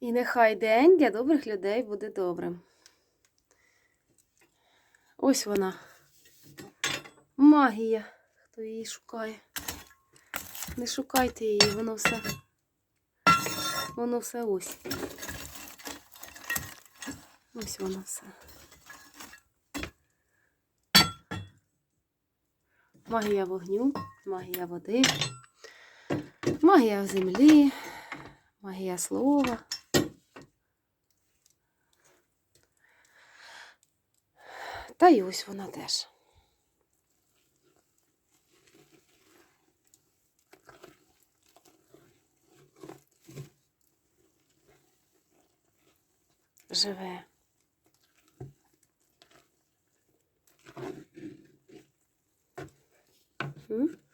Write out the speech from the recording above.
І нехай день для добрих людей буде добрим. Ось вона. Магія. Хто її шукає. Не шукайте її, воно все. Воно все ось. Ось воно все. Магія вогню, магія води, магія землі, магія слова. Та й ось вона теж. Живе. Mm-hmm.